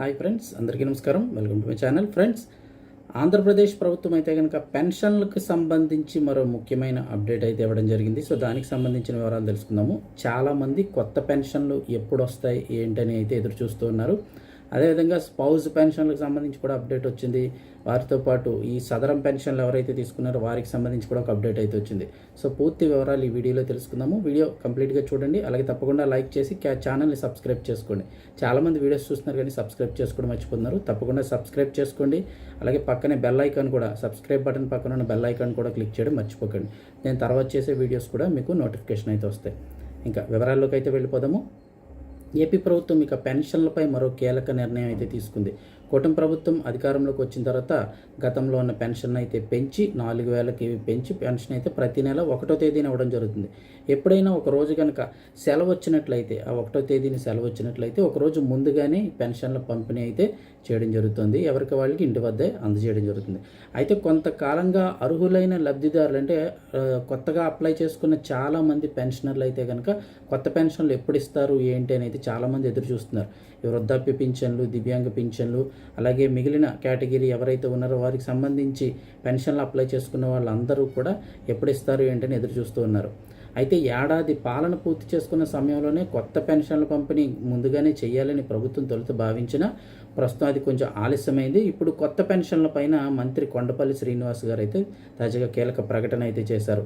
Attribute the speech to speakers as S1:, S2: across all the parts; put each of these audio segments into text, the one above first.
S1: Hi friends అందరికీ నమస్కారం. Welcome to my channel friends. Andhra Pradesh ప్రభుత్వం అయితే కనుక పెన్షన్లకు సంబంధించి మరో ముఖ్యమైన అప్డేట్ అయితే ఇవ్వడం జరిగింది. సో దానికి సంబంధించిన వివరాలు తెలుసుకుందాము. చాలామంది కొత్త పెన్షన్లు ఎప్పుడు వస్తాయి ఏంటని అయితే ఎదురు చూస్తూ ఉన్నారు. అదేవిధంగా స్పౌజ్ పెన్షన్లకు సంబంధించి కూడా అప్డేట్ వచ్చింది. వారితో పాటు ఈ సదరం పెన్షన్లు ఎవరైతే తీసుకున్నారో వారికి సంబంధించి కూడా ఒక అప్డేట్ అయితే వచ్చింది. సో పూర్తి వివరాలు ఈ వీడియోలో తెలుసుకుందాము. వీడియో కంప్లీట్గా చూడండి. అలాగే తప్పకుండా లైక్ చేసి క్యా ఛానల్ని సబ్స్క్రైబ్ చేసుకోండి. చాలామంది వీడియోస్ చూస్తున్నారు కానీ సబ్స్క్రైబ్ చేసుకోవడం మర్చిపోతున్నారు. తప్పకుండా సబ్స్క్రైబ్ చేసుకోండి. అలాగే పక్కనే బెల్ ఐకాన్ కూడా సబ్స్క్రైబ్ బటన్ పక్కన ఉన్న బెల్ ఐకాన్ కూడా క్లిక్ చేయడం మర్చిపోకండి. నేను తర్వాత చేసే వీడియోస్ కూడా మీకు నోటిఫికేషన్ అయితే వస్తాయి. ఇంకా వివరాల్లోకి అయితే వెళ్ళిపోదాము. ఏపీ ప్రభుత్వం ఇక పెన్షన్లపై మరో కీలక నిర్ణయం అయితే తీసుకుంది. కూటమి ప్రభుత్వం అధికారంలోకి వచ్చిన తర్వాత గతంలో ఉన్న పెన్షన్ అయితే పెంచి నాలుగు వేలకి పెంచి పెన్షన్ అయితే ప్రతి నెల ఒకటో తేదీన ఇవ్వడం జరుగుతుంది. ఎప్పుడైనా ఒక రోజు కనుక సెలవు వచ్చినట్లయితే ఆ ఒకటో తేదీని సెలవు వచ్చినట్లయితే ఒకరోజు ముందుగానే పెన్షన్ల పంపిణీ అయితే చేయడం జరుగుతుంది. ఎవరికి వాళ్ళకి ఇంటి వద్దే అందజేయడం జరుగుతుంది. అయితే కొంతకాలంగా అర్హులైన లబ్ధిదారులు అంటే కొత్తగా అప్లై చేసుకున్న చాలామంది పెన్షనర్లు అయితే కనుక కొత్త పెన్షన్లు ఎప్పుడు ఇస్తారు ఏంటి అనేది చాలామంది ఎదురు చూస్తున్నారు. వృద్ధాప్య పింఛన్లు దివ్యాంగ పింఛన్లు అలాగే మిగిలిన కేటగిరీ ఎవరైతే ఉన్నారో వారికి సంబంధించి పెన్షన్లు అప్లై చేసుకున్న వాళ్ళందరూ కూడా ఎప్పుడు ఇస్తారు ఏంటని ఎదురు చూస్తూ ఉన్నారు. అయితే ఏడాది పాలన పూర్తి చేసుకున్న సమయంలోనే కొత్త పెన్షన్ల పంపిణీ ముందుగానే చేయాలని ప్రభుత్వం తొలుత భావించిన ప్రస్తుతం అది కొంచెం ఆలస్యమైంది. ఇప్పుడు కొత్త పెన్షన్ల పైన మంత్రి కొండపల్లి శ్రీనివాస్ గారు అయితే తాజాగా కీలక ప్రకటన అయితే చేశారు.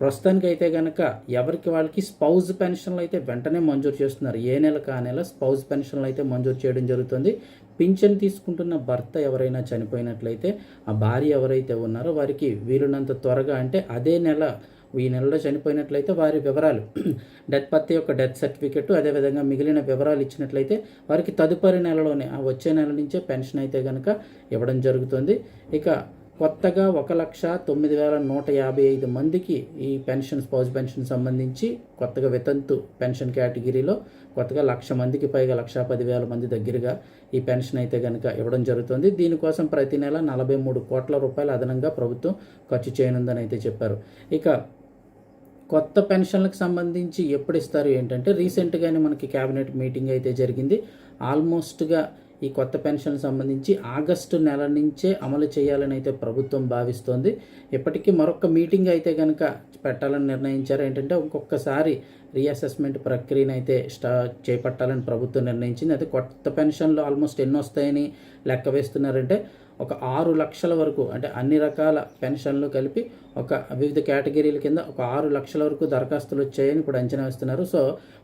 S1: ప్రస్తుతానికి అయితే కనుక ఎవరికి వాళ్ళకి స్పౌజ్ పెన్షన్లు అయితే వెంటనే మంజూరు చేస్తున్నారు. ఏ నెల కా నెల స్పౌజ్ పెన్షన్లు అయితే మంజూరు చేయడం జరుగుతుంది. పింఛన్ తీసుకుంటున్న భర్త ఎవరైనా చనిపోయినట్లయితే ఆ భార్య ఎవరైతే ఉన్నారో వారికి వీలున్నంత త్వరగా అంటే అదే నెల ఈ నెలలో చనిపోయినట్లయితే వారి వివరాలు డెత్ పత్తి యొక్క డెత్ సర్టిఫికెట్ అదేవిధంగా మిగిలిన వివరాలు ఇచ్చినట్లయితే వారికి తదుపరి నెలలోనే ఆ వచ్చే నెల నుంచే పెన్షన్ అయితే కనుక ఇవ్వడం జరుగుతుంది. ఇక కొత్తగా ఒక లక్ష తొమ్మిది వేల నూట యాభై ఐదు మందికి ఈ పెన్షన్ స్పౌజ్ పెన్షన్ సంబంధించి కొత్తగా వితంతు పెన్షన్ కేటగిరీలో కొత్తగా లక్ష మందికి పైగా లక్ష పదివేల మంది దగ్గరగా ఈ పెన్షన్ అయితే కనుక ఇవ్వడం జరుగుతుంది. దీనికోసం ప్రతి నెల నలభై మూడు కోట్ల రూపాయలు అదనంగా ప్రభుత్వం ఖర్చు చేయనుందని అయితే చెప్పారు. ఇక కొత్త పెన్షన్లకు సంబంధించి ఎప్పుడు ఇస్తారు ఏంటంటే రీసెంట్గానే మనకి క్యాబినెట్ మీటింగ్ అయితే జరిగింది. ఆల్మోస్ట్గా ఈ కొత్త పెన్షన్ సంబంధించి ఆగస్టు నెల నుంచే అమలు చేయాలని అయితే ప్రభుత్వం భావిస్తోంది. ఇప్పటికీ మరొక మీటింగ్ అయితే కనుక పెట్టాలని నిర్ణయించారు. ఏంటంటే ఇంకొకసారి రీఅసెస్మెంట్ ప్రక్రియను అయితే స్టా చేపట్టాలని ప్రభుత్వం నిర్ణయించింది. అయితే కొత్త పెన్షన్లు ఆల్మోస్ట్ ఎన్ని వస్తాయని లెక్క వేస్తున్నారంటే ఒక ఆరు లక్షల వరకు అంటే అన్ని రకాల పెన్షన్లు కలిపి ఒక వివిధ కేటగిరీల కింద ఒక ఆరు లక్షల వరకు దరఖాస్తులు వచ్చాయని ఇప్పుడు అంచనా వేస్తున్నారు. సో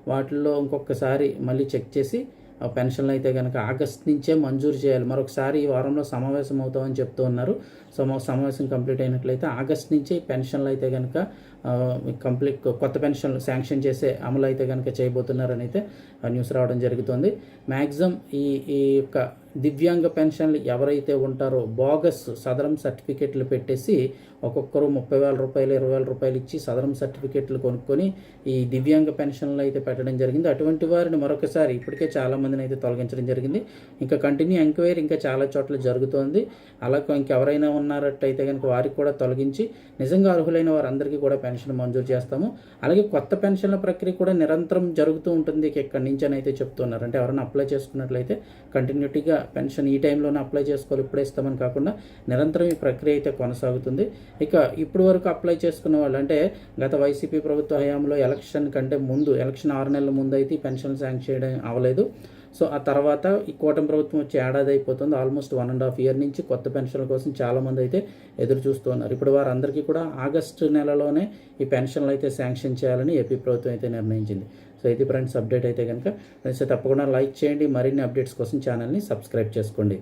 S1: వాటిల్లో ఇంకొకసారి మళ్ళీ చెక్ చేసి పెన్షన్లు అయితే కనుక ఆగస్ట్ నుంచే మంజూరు చేయాలి. మరొకసారి ఈ వారంలో సమావేశం అవుతామని చెప్తూ ఉన్నారు. సో సమావేశం కంప్లీట్ అయినట్లయితే ఆగస్ట్ నుంచే పెన్షన్లు అయితే కనుక కంప్లీట్ కొత్త పెన్షన్లు శాంక్షన్ చేసే అమలు అయితే కనుక చేయబోతున్నారని అయితే ఆ న్యూస్ రావడం జరుగుతుంది. మ్యాక్సిమం ఈ ఈ యొక్క దివ్యాంగ పెన్షన్లు ఎవరైతే ఉంటారో బోగస్ సదరం సర్టిఫికెట్లు పెట్టేసి ఒక్కొక్కరు ముప్పై వేల రూపాయలు ఇరవై వేల రూపాయలు ఇచ్చి సదరం సర్టిఫికెట్లు కొనుక్కొని ఈ దివ్యాంగ పెన్షన్లు అయితే పెట్టడం జరిగింది. అటువంటి వారిని మరొకసారి ఇప్పటికే చాలామందిని అయితే తొలగించడం జరిగింది. ఇంకా కంటిన్యూ ఎంక్వైరీ ఇంకా చాలా చోట్ల జరుగుతోంది. అలా ఇంకెవరైనా ఉన్నారట్టయితే కనుక వారికి కూడా తొలగించి నిజంగా అర్హులైన వారందరికీ కూడా పెన్షన్ మంజూరు చేస్తాము. అలాగే కొత్త పెన్షన్ల ప్రక్రియ కూడా నిరంతరం జరుగుతూ ఉంటుంది. ఇక్కడి నుంచి అని అయితే చెప్తున్నారు. అంటే ఎవరైనా అప్లై చేసుకున్నట్లయితే కంటిన్యూటీగా పెన్షన్ ఈ టైంలోనే అప్లై చేసుకోవాలి ఇప్పుడే ఇస్తామని కాకుండా నిరంతరం ఈ ప్రక్రియ అయితే కొనసాగుతుంది. ఇక ఇప్పటి వరకు అప్లై చేసుకున్న వాళ్ళు అంటే గత వైసీపీ ప్రభుత్వ హయాంలో ఎలక్షన్ కంటే ముందు ఎలక్షన్ ఆరు నెలల ముందు అయితే ఈ పెన్షన్ శాంక్షన్ చేయడం అవ్వలేదు సో ఆ తర్వాత ఈ కూటమి ప్రభుత్వం వచ్చి ఏడాది అయిపోతుంది. Almost one and half year నుంచి కొత్త పెన్షన్ల కోసం చాలామంది అయితే ఎదురు చూస్తూ ఉన్నారు. ఇప్పుడు వారందరికీ కూడా ఆగస్టు నెలలోనే ఈ పెన్షన్లు అయితే శాంక్షన్ చేయాలని ఏపీ ప్రభుత్వం అయితే నిర్ణయించింది. సో ఇది ఫ్రెండ్స్ అప్డేట్ అయితే కనుక ఫ్రెండ్స్ తప్పకుండా లైక్ చేయండి. మరిన్ని అప్డేట్స్ కోసం ఛానల్ని సబ్స్క్రైబ్ చేసుకోండి.